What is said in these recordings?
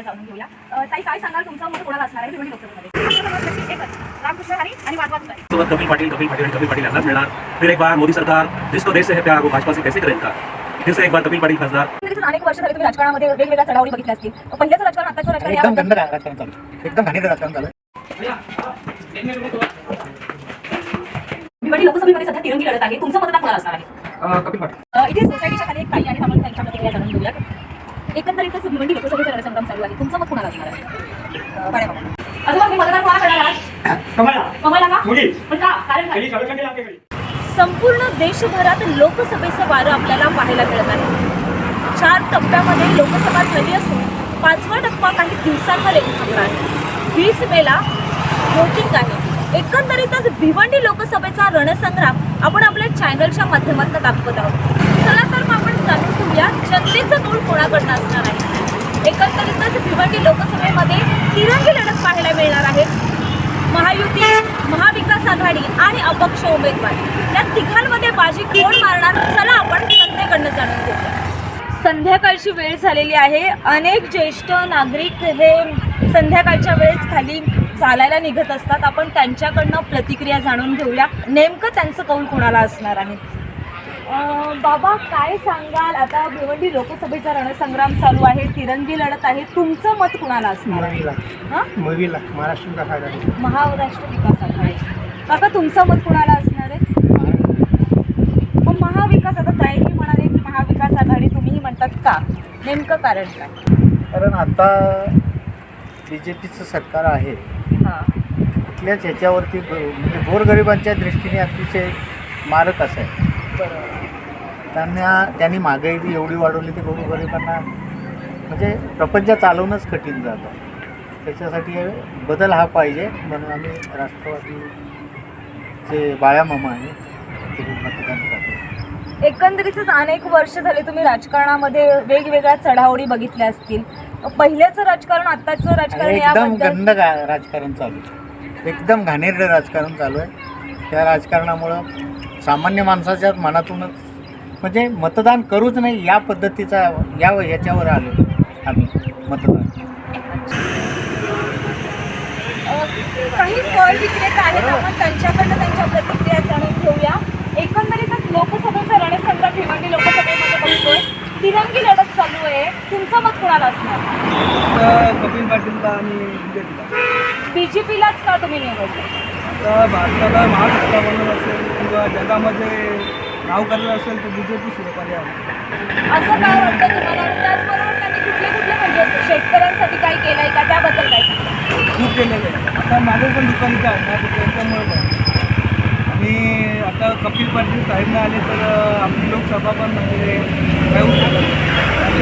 प्रतिक्रिया जाणून घेऊया. ताई काय सांगाल? तुमचं मत कोणाला असणार आहे? भिवंडी लोकसभेमध्ये. एकच रामकृष्ण हरी आणि वादवाद कपिल पाटिल कपिल पाटिल आणि कपिल पाटिल यांनाच मिळणार. फिर एक बार मोदी सरकार जिसको देश से है प्यार वो भाजपा से कैसे करेगा? फिर से एक बार कपिल पाटिल खासदार. अनेक वर्ष झाली तुम्ही राजकारणामध्ये वेगवेगळ्या चढावडी बघितल्या असतील. पहिल्याचं राजकारण आताचं राजकारण एकदम राजकारण चालू. एकदम घाणेरडं राजकारण चालू. भिवंडी लोकसभेमध्ये सध्या तिरंगी लढत आहे. तुमचं मतदान कोणाला असणार आहे? कपिल पाटील. इथे सोसायटीच्या खाली एक ताई आहे. आपण त्यांच्या प्रतिक्रिया जाणून घेऊया एकंदरीतच भिवंडी लोकसभेचा चालू आहे. तुमचं मत कोणाला असणार आहे? अ, बाळा बाबा. आजोबा मी मतदान कोणाला करणार आहात? कमळला का? पण का? कारण काय? संपूर्ण देशभरात लोकसभेचं वारं आपल्याला पाहायला मिळत आहे. चार टप्प्यामध्ये लोकसभा झाली असून पाचवा टप्पा काही दिवसांवर येऊन ठेवला आहे वीस मेला वोटिंग आहे. एकंदरीतच भिवंडी लोकसभेचा रणसंग्राम आपण आपल्या चॅनलच्या माध्यमातून दाखवत आहोत. चला तर मग आपण जाणून घेऊया जनतेचं मूळ कोणाकडनं असणार आहे? एकंदरीतच भिवंडी लोकसभेमध्ये तिरंगी लढत पाहायला मिळणार आहे. महायुती महाविकास आघाडी आणि अपक्ष उमेदवार. या तिघांमध्ये बाजी कोण मारणार? चला आपण जनतेकडनं जाणून घेऊया. संध्याकाळची वेळ झालेली आहे. अनेक ज्येष्ठ नागरिक हे संध्याकाळच्या वेळेस खाली चालायला निघत असतात आपण त्यांच्याकडनं प्रतिक्रिया जाणून घेऊया. नेमकं त्यांचं कौल कोणाला असणार आहे? बाबा काय सांगाल? आता भिवंडी लोकसभेचा रणसंग्राम चालू आहे तिरंगी लढत आहे. तुमचं मत कुणाला असणार आहे? हां? मूवीला महाराष्ट्र विकास आघाडी महाराष्ट्र विकास आघाडी. काका तुमचं मत कुणाला असणार आहे? मग महाविकास आता ताईही म्हणाले की महाविकास आघाडी तुम्हीही म्हणतात का? नेमकं कारण काय? कारण आता बी जे पीचं सरकार आहे. कुठल्याच ह्याच्यावरती म्हणजे गोरगरिबांच्या दृष्टीने अतिशय मारक असं आहे. त्यांना त्यांनी महागाई बी एवढी वाढवली की गोरगरिबांना. म्हणजे प्रपंच चालवणंच कठीण जातं. त्याच्यासाठी बदल हा पाहिजे. म्हणून आम्ही राष्ट्रवादीचे बाळामामा आहे ते मतदान करतो. एकंदरीतच अनेक वर्ष झाले तुम्ही राजकारणामध्ये वेगवेगळ्या चढावडी बघितल्या असतील. पहिल्याचं राजकारण आत्ताचं राजकारण एकदम याबद्दल गंद गा- राजकारण चालू आहे. एकदम घाणेरडं राजकारण चालू आहे. त्या राजकारणामुळं सामान्य माणसाच्या मनातूनच म्हणजे मतदान करूच नाही या पद्धतीचा या याच्यावर आलो आम्ही मतदान. अ, काही फळ विक्रेते आहेत आपण त्यांच्याकडनं त्यांच्या प्रतिक्रिया जाणून घेऊया. एकंदरीतच लोकसभेचा रणसंग्राम भिवंडी लोकसभेमध्ये बघतोय. तिरंगी लढत चालू आहे. तुमचं मत कुणाला असणार? कपिल पाटीलला आणि बीजेपीला. बीजेपीलाच का तुम्ही निवडलं? भारताला महासत्ता बनवत असेल किंवा जगामध्ये नाव करत असेल तर बी जे पी सुरू पर्याय आहे. असं काय वाटतं तुम्हाला? त्याचबरोबर त्यांनी कुठले कुठले म्हणजे शेतकऱ्यांसाठी काही केलंय का? त्याबद्दल काय खूप केलेलं आहे. आता माझं पण दुकानीचं आहे. त्यांच्यामुळं आहे आणि आता कपिल पाटील साहेब आले तर आपली लोकसभा पण म्हणजे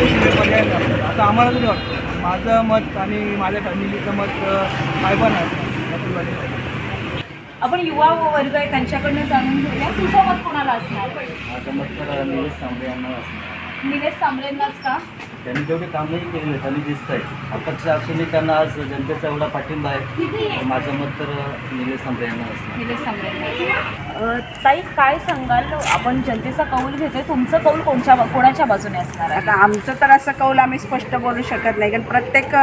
पर्याय नाही. आता आम्हाला तरी वाटतं. माझं मत आणि माझ्या फॅमिलीचं मत काय पण आहे. आपण युवा वर्ग आहे त्यांच्याकडनं जाणून घेऊया. तुझं मत कोणाला असणार? माझं मत तर निलेश सांबरे यांना असणार. निलेश सांबरेंनाच का? त्यांनी जेवढे कामही केलेले आहेत आणि दिसत आहे अपक्ष असूनही त्यांना आज जनतेचा एवढा पाठिंबा आहे. माझं मत तर निलेश सांबरे यांना ताई काय सांगाल? आपण जनतेचा कौल घेतोय. तुमचं कौल कोणच्या कोणाच्या बाजूने असणार आहे? आता आमचं तर असं कौल आम्ही स्पष्ट बोलू शकत नाही. कारण प्रत्येक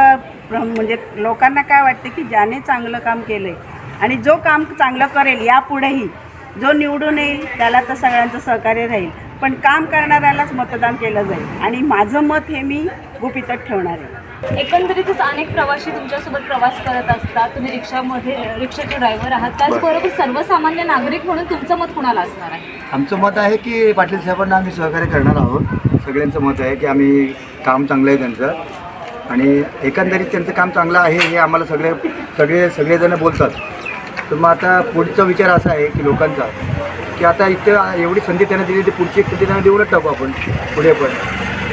म्हणजे लोकांना काय वाटते की ज्याने चांगलं काम केलं आहे आणि जो काम चांगलं करेल यापुढेही जो निवडून येईल त्याला तर सगळ्यांचं सहकार्य राहील. पण काम करणाऱ्यालाच मतदान केलं जाईल. आणि माझं मत हे मी गुपितच ठेवणार आहे. एकंदरीतच अनेक प्रवासी तुमच्यासोबत प्रवास करत असतात. तुम्ही रिक्षामध्ये रिक्षाचे ड्रायव्हर आहात. त्याचबरोबर सर्वसामान्य नागरिक म्हणून तुमचं मत कुणाला असणार आहे? आमचं मत आहे की पाटील साहेबांना आम्ही सहकार्य करणार आहोत. सगळ्यांचं मत आहे की आम्ही काम चांगलं आहे त्यांचं. आणि एकंदरीत त्यांचं काम चांगलं आहे हे आम्हाला सगळे सगळे सगळेजण बोलतात. तर मग आता पुढचा विचार असा आहे की लोकांचा की आता इथं एवढी संधी त्यांना दिली ती पुढची संधी त्यांना देऊनच टाकू आपण पुढे पण.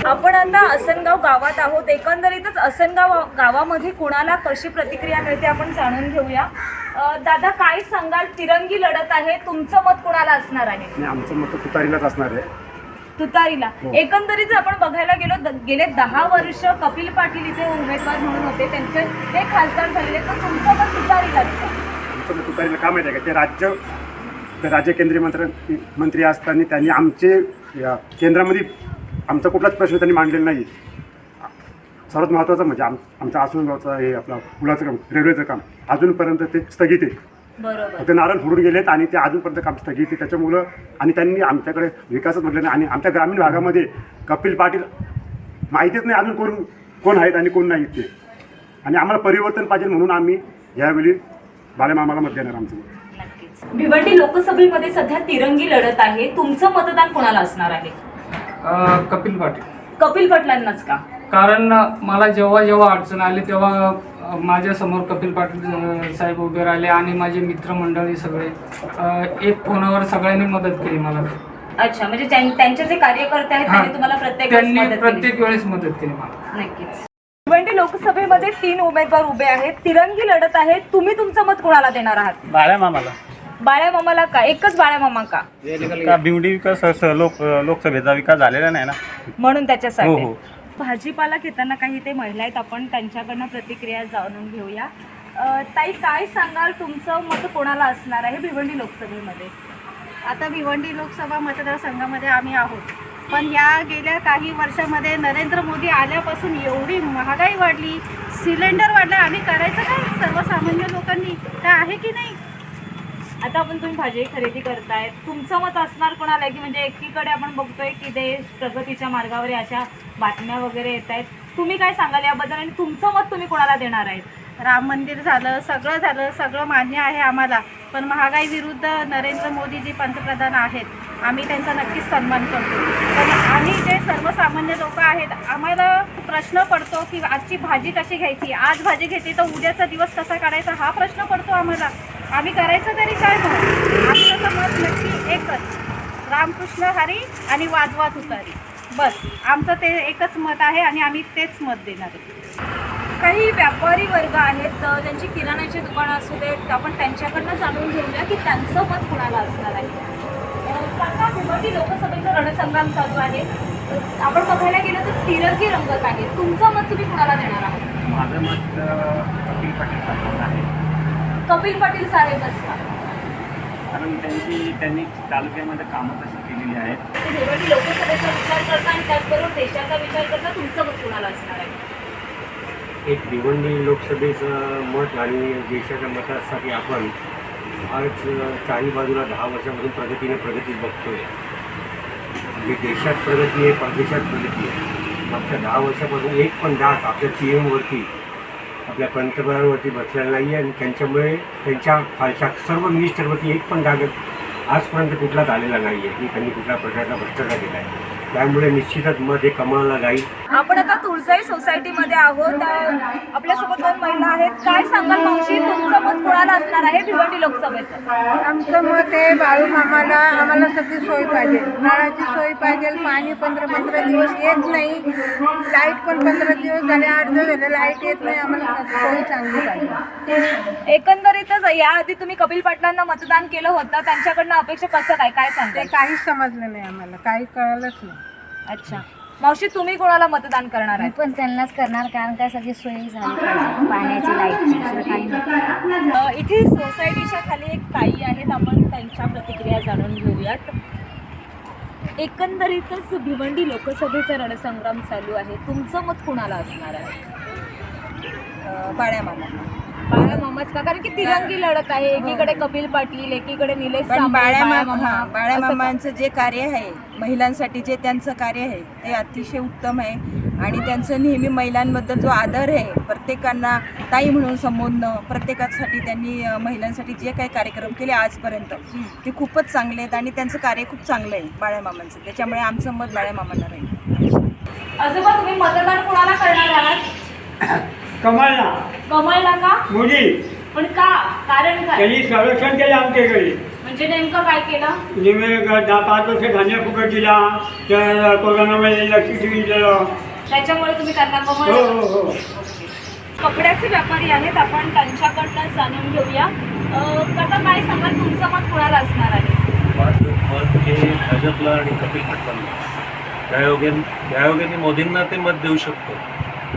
आपण आता असनगाव गावात आहोत. एकंदरीतच असनगाव गावामध्ये कुणाला कशी प्रतिक्रिया मिळते आपण जाणून घेऊया. अ, दादा काय सांगाल? तिरंगी लढत आहे. तुमचं मत कुणाला असणार आहे? आणि आमचं मत तुतारीलाच असणार आहे. तुतारीला. एकंदरीत आपण बघायला गेलो द- गेले दहा वर्ष कपिल पाटील इथे उमेदवार म्हणून होते. त्यांचे ते खासदार झालेले तर तुमचं मत तुतारीलाच का? आमचं मत तुतारीला का माहिती आहे का? ते राज्य ते राज्य केंद्रीय मंत्री मंत्री असताना त्यांनी आमचे या केंद्रामध्ये आमचा कुठलाच प्रश्न त्यांनी मांडलेला नाही. सर्वात महत्त्वाचं म्हणजे आम आमचं आसनगावचं हे आपलं पुलाचं काम रेल्वेचं काम अजूनपर्यंत ते स्थगित आहे. ते नारळ फोडून गेलेत आणि ते अजूनपर्यंत काम स्थगित आहे. त्याच्यामुळं आणि त्यांनी आमच्याकडे विकासच म्हटलं नाही. आणि आमच्या ग्रामीण भागामध्ये कपिल पाटील माहितीच नाही अजून कोण कोण आहेत आणि कोण नाहीत ते. आणि आम्हाला परिवर्तन पाहिजे म्हणून आम्ही यावेळी बालेमामाला मत देणार आमचं. भिवंडी लोकसभेमध्ये सध्या तिरंगी लढत आहे. तुमचं मतदान कोणाला असणार आहे? अ, कपिल पाटील. कपिल पटलांनाच का? कारण मला जेव्हा जेव्हा अडचण आली तेव्हा अ, माझ्यासमोर कपिल पाटील अ, साहेब उभे राहिले आणि माझे मित्रमंडळी सगळे अ, एक फोनावर सगळ्यांनी मदत केली मला. अच्छा म्हणजे त्यांचे जे कार्यकर्ते आहेत हा. त्यांनी तुम्हाला प्रत्येक वेळेस त्यांनी मदत केली. प्रत्येक वेळेस मदत केली मला. नक्कीच. भिवंडी लोकसभेमध्ये तीन उमेदवार उभे आहेत. तिरंगी लढत आहे. तुम्ही तुमचं मत कोणाला देणार आहात? बाळ्या मामाला. बाळ्या मामाला का? एकच बाळ्या मामा का? का बिवडी विकास असं लोक लोकसभेचा विकास झालेला नाही ना? म्हणून हो त्याच्यासाठी. हो भाजीपाला घेताना काही ते महिला आहेत आपण त्यांच्याकडनं प्रतिक्रिया जाणून घेऊया. अ, ताई काय सांगाल? तुमचं मत कोणाला असणार आहे भिवंडी लोकसभेमध्ये? आता भिवंडी लोकसभा मतदारसंघामध्ये आम्ही आहोत. पण या गेल्या काही वर्षामध्ये नरेंद्र मोदी आल्यापासून एवढी महागाई वाढली सिलेंडर वाढला. आम्ही करायचं काय? सर्वसामान्य लोकांनी. काय आहे की नाही? आता आपण तुम्ही भाजी खरेदी करताय. तुमचं मत असणार कोणाला की म्हणजे एकीकडे आपण बघतोय की देश प्रगतीच्या मार्गावर अशा बातम्या वगैरे येत आहेत तुम्ही काय सांगाल याबद्दल आणि तुमचं मत तुम्ही कोणाला देणार आहेत? राम मंदिर झालं सगळं झालं सगळं मान्य आहे आम्हाला. पण महागाई विरुद्ध नरेंद्र मोदी जी पंतप्रधान आहेत. आम्ही त्यांचा नक्कीच सन्मान करतो. पण आम्ही जे सर्वसामान्य लोक आहेत आम्हाला प्रश्न पडतो की आजची भाजी कशी घ्यायची? आज भाजी घेते तर उद्याचा दिवस कसा काढायचा? हा प्रश्न पडतो आम्हाला. आम्ही करायचं तरी काय मग? आमचं तर मत नक्की एकच. रामकृष्ण हरी आणि वाजवा तुतारी. बस आमचं ते एकच मत आहे आणि आम्ही तेच मत देणार आहे. काही व्यापारी वर्ग आहेत अ, ज्यांची किराणाची दुकानं असू देत आपण त्यांच्याकडनं जाणून घेऊया की त्यांचं मत कुणाला असणार आहे. लोकसभेचा रणसंग्राम चालू आहे. आपण बघायला गेलं तर तिरंगी रंगत आहे. तुमचं मत तुम्ही कुणाला देणार आहात? माझं मत कपिल पाटील आहे. कपिल पाटील साहेबच का कारण त्यांची त्यांनी तालुक्यामध्ये कामं तशी केलेली आहेत. भिवंडी लोकसभेचा विचार करता आणि त्याचबरोबर देशाचा विचार करता तुमचं मत कुणाला असणार आहे? एक भिवंडी लोकसभेचं मत आणि देशाच्या मतासाठी आपण आज चारी बाजूला दहा वर्षापासून प्रगतीने प्रगती बघतोय. म्हणजे देशात प्रगती आहे परदेशात प्रगती आहे. मागच्या दहा वर्षापासून एक पण डाग आपल्या पी एमवरती आपल्या पंतप्रधानांवरती बसलेला नाही आहे आणि त्यांच्यामुळे त्यांच्या खालच्या सर्व मिनिस्टरवरती एक पण डाग आजपर्यंत कुठलाच आलेला नाही आहे की त्यांनी कुठल्या प्रकारचा भ्रष्टाचार केला आहे त्यामुळे निश्चितच मत हे कमळाला जाईल. आपण आता तुळजाई सोसायटीमध्ये आहोत. आपल्यासोबत दोन महिला आहेत. काय सांगाल मावशी? तुमचं मत कोणाला असणार आहे भिवंडी लोकसभेचं? आमचं मत आहे बाळू मामाला आम्हाला सगळी सोय पाहिजे. नळाची सोय पाहिजे पाणी पंधरा पंधरा दिवस येत नाही. लाइट पण पंधरा दिवस झाले आठ दिवस झाले लाइट येत नाही. आम्हाला सोय चांगली पाहिजे. एकंदरीतच याआधी तुम्ही कपिल पाटलांना मतदान केलं होतं. त्यांच्याकडनं अपेक्षा कसं काय? काय सांगते काहीच समजलं नाही आम्हाला. काही कळलंच नाही. अच्छा. मावशी तुम्ही कोणाला मतदान करणार आहे पण त्यांनाच करणार कारण काय सगळी सोय झाली पाहिजे पाण्याची लाईटची काही नाही अ, इथे सोसायटीच्या खाली एक ताई आहेत आपण त्यांच्या प्रतिक्रिया जाणून घेऊयात. एकंदरीतच भिवंडी लोकसभेचा रणसंग्राम चालू आहे. तुमचं मत कुणाला असणार आहे? बाळ्या मामा. मामाच का? कारण की तिरंगी लढत आहे. एकीकडे कपिल पाटील एकीकडे निलेश पण सांबळे, बाळ्या मामा मामा. हा, बाळ्या असं का? मामांचं जे कार्य आहे महिलांसाठी जे त्यांचं कार्य आहे ते अतिशय उत्तम आहे. आणि त्यांचं नेहमी महिलांबद्दल जो आदर आहे प्रत्येकांना ताई म्हणून संबोधणं प्रत्येकासाठी त्यांनी अ, महिलांसाठी जे काही कार्यक्रम केले आजपर्यंत ते खूपच चांगले आहेत आणि त्यांचं कार्य खूप चांगलं आहे बाळ्या मामांचं. त्याच्यामुळे आमचं मत बाळ्या मामांना राहील. आजोबा तुम्ही मतदान कोणाला करणार आहात? कमळला कमळला का? मोदी पण का? कारण काय? त्यांनी संरक्षण केलं आमच्याकडे म्हणजे नेमकं काय केलं? निमे दहा पाच वर्ष धान्य फुकट दिला. त्या कोरोनामध्ये लक्ष दिलं त्याच्यामुळे तुम्ही त्यांना हो कमळ हो हो. कपड्याचे व्यापारी आहेत. आपण त्यांच्याकडनं जाणून घेऊया. अं, काका काय सांगाल तुमचं मत कुणाला असणार आहे? मत हे भाजपला आणि कपिल पाटलांना त्यायोगे त्यायोगे मोदींना ते मत देऊ शकतो.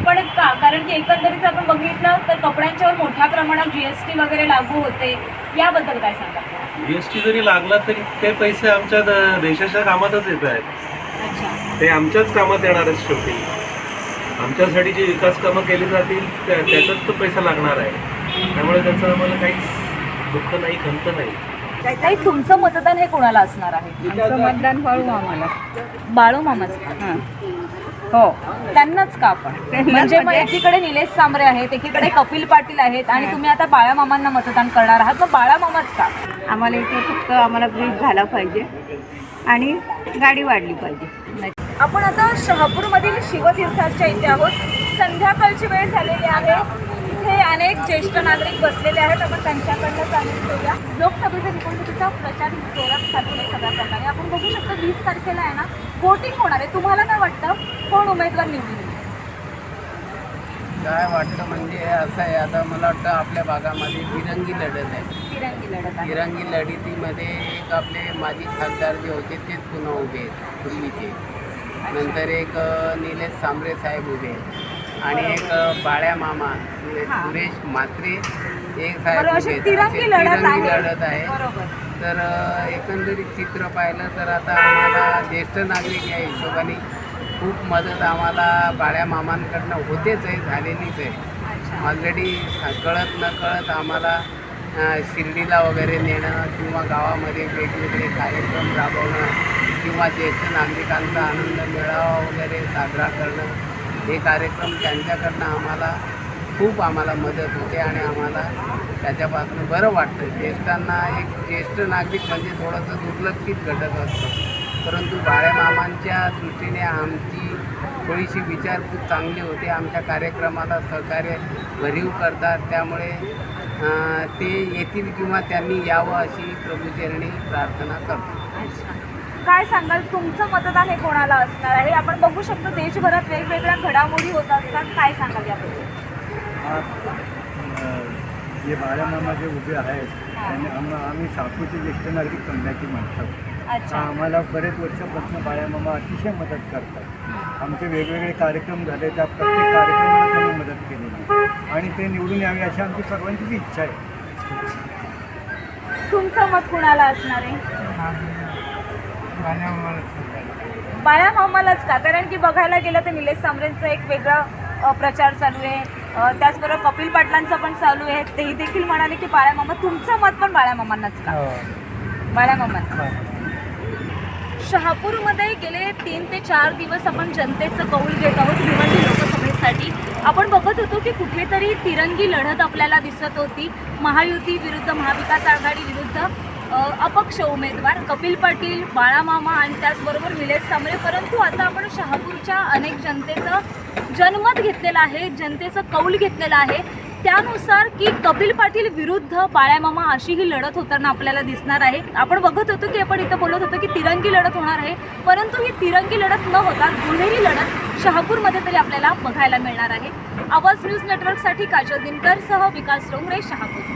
पण का? कारण की एकंदरीत आपण बघितलं तर कपड्यांच्यावर मोठ्या प्रमाणात जीएसटी वगैरे लागू होते. याबद्दल काय सांगा जीएसटी जरी लागला तरी ते पैसे आमच्या द- देशाच्या कामातच येत आहेत. अच्छा. ते आमच्याच कामात येणार आहेत शेवटी. आमच्यासाठी जी विकास कामं केली जातील त्या त्याच्यात तो पैसा लागणार आहे. त्यामुळे त्याचं आम्हाला काहीच दुःख नाही खंत नाही. ताई तुमचं मतदान हे कोणाला असणार आहे? आमचं मतदान बाळू आम्हाला बाळू मामाच हां. हो. त्यांनाच का आपण? म्हणजे मग एकीकडे निलेश सांबरे आहेत एकीकडे कपिल पाटील आहेत आणि तुम्ही आता बाळा मामांना मतदान करणार आहात. मग बाळा मामाच का? आम्हाला इथे फक्त आम्हाला ब्रिज झाला पाहिजे आणि गाडी वाढली पाहिजे. आपण आता शहापूरमधील शिवतीर्थाच्या इथे आहोत. संध्याकाळची वेळ झालेली आहे. इथे अनेक ज्येष्ठ नागरिक बसलेले आहेत. आपण त्यांच्याकडनं जाणून घेऊया. लोकसभेच्या निवडणुकीचा प्रचार जोरात चालू आहे सगळ्या प्रकारे. आपण बघू शकतो वीस तारखेला आहे ना वोटिंग होणार आहे. तुम्हाला काय वाटतं? कोण उमेदवार निवडून? काय वाटतं म्हणजे असं आहे. आता मला वाटतं आपल्या भागामध्ये तिरंगी लढत आहे. तिरंगी लढत आहे. तिरंगी लढतीमध्ये एक आपले माजी खासदार जे होते तेच पुन्हा उभे आहेत. पूर्वीचे नंतर एक अ, निलेश सांबरे साहेब उभे आहेत. आणि एक अ, बाळ्या मामा सुरे- हां. सुरेश म्हात्रे एक साहेब बरोबर. उभे अशी आहेत. तिरंगी लढत तिरंगी आहे. लढत आहे. बरोबर. तर एकंदरीत चित्र पाहिलं तर आता आम्हाला ज्येष्ठ नागरिक या हिशोबाने खूप मदत आम्हाला बाळ्या मामांकडनं होतेच आहे झालेलीच आहे. ऑलरेडी कळत न कळत आम्हाला शिर्डीला वगैरे नेणं किंवा गावामध्ये वेगवेगळे कार्यक्रम राबवणं किंवा ज्येष्ठ नागरिकांचा आनंद मेळावा वगैरे साजरा करणं हे कार्यक्रम त्यांच्याकडनं आम्हाला खूप आम्हाला मदत होते आणि आम्हाला त्याच्यापासून बरं वाटतं ज्येष्ठांना एक ज्येष्ठ नागरिक म्हणजे थोडंसं दुर्लक्षित घटक असतं. परंतु बाळ्यामामांच्या दृष्टीने आमची थोडीशी विचारपूस चांगली होते. आमच्या कार्यक्रमाला सहकार्य भरीव करतात. त्यामुळे ते येतील किंवा त्यांनी यावं अशी प्रभूचरणी प्रार्थना करतो. काय सांगाल? तुमचं मतदान हे कोणाला असणार आहे? आपण बघू शकतो देशभरात वेगवेगळ्या घडामोडी होत असतात. काय सांगाल याबद्दल? जे बाळामामा जे उभे आहेत त्यांनी आम आम्ही सापूरचे ज्येष्ठ नागरिक समजायची माणसं. अच्छा. आम्हाला बरेच वर्षापासून बाळामामा अतिशय मदत करतात. आमचे वेगवेगळे कार्यक्रम झाले त्या प्रत्येक कार्यक्रमाला त्यांनी मदत केलेली आणि ते निवडून यावे अशी आमची सर्वांचीच इच्छा आहे. तुमचं मत कुणाला असणार आहे? बाळा मामालाच का? कारण की बघायला गेलं तर निलेश सांबरेंचा एक वेगळा प्रचार चालू आहे. त्याचबरोबर कपिल पाटलांचा पण चालू आहे. तेही देखील म्हणाले की बाळा मामा तुमचं मत पण बाळा मामांनाच का बाळा मामा शहापूरमध्ये गेले तीन ते चार दिवस आपण जनतेचं कौल घेत आहोत भिवंडी लोकसभेसाठी. आपण बघत होतो की कुठेतरी तिरंगी लढत आपल्याला दिसत होती. महायुती विरुद्ध महाविकास आघाडी विरुद्ध अपक्ष उमेदवार कपिल पाटील बाळामामा आणि त्याचबरोबर निलेश सांबळे परंतु आता आपण शहापूरच्या अनेक जनतेचं जनमत घेतलेलं आहे जनतेचं कौल घेतलेलं आहे. त्यानुसार की कपिल पाटील विरुद्ध बाळ्यामामा अशी ही लढत होताना आपल्याला दिसणार आहे. आपण बघत होतो की आपण इथं बोलत होतो की तिरंगी लढत होणार आहे. परंतु ही तिरंगी लढत न होता दुहेरी लढत शहापूरमध्ये तरी आपल्याला बघायला मिळणार आहे. आवाज न्यूज नेटवर्कसाठी काजल दिनकर सह विकास डोंगरे शहापूर.